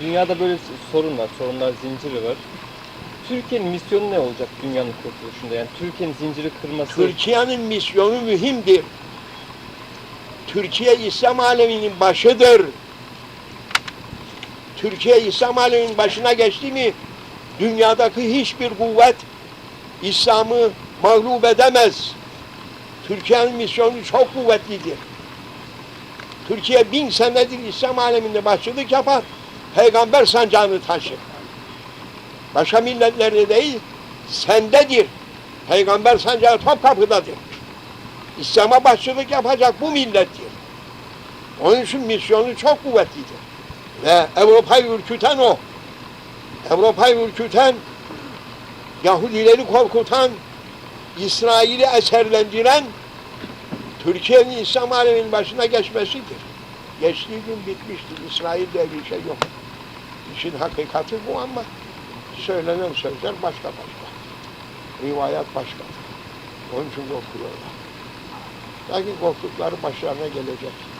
Dünyada böyle sorun var, sorunlar zinciri var. Türkiye'nin misyonu ne olacak dünyanın kurtuluşunda? Yani Türkiye'nin zinciri kırması... Türkiye'nin misyonu mühimdir. Türkiye İslam aleminin başıdır. Türkiye İslam aleminin başına geçti mi dünyadaki hiçbir kuvvet İslam'ı mağlup edemez. Türkiye'nin misyonu çok kuvvetlidir. Türkiye bin senedir İslam aleminde başçılık yapar. Peygamber sancağını taşır. Başka milletlerde değil, sendedir. Peygamber sancağı Topkapı'dadır. İslam'a başçılık yapacak bu millettir. Onun için misyonu çok kuvvetlidir. Ve Avrupa'yı ürküten o. Avrupa'yı ürküten, Yahudileri korkutan, İsrail'i eserlendiren Türkiye'nin İslam aleminin başına geçmesidir. Geçtiği gün bitmiştir. İsrail diye bir şey yok. İşin hakikati bu ama söylenen sözler başka başka. Rivayet başka. Onun için korkuyorlar. Lakin korktukları başlarına gelecek.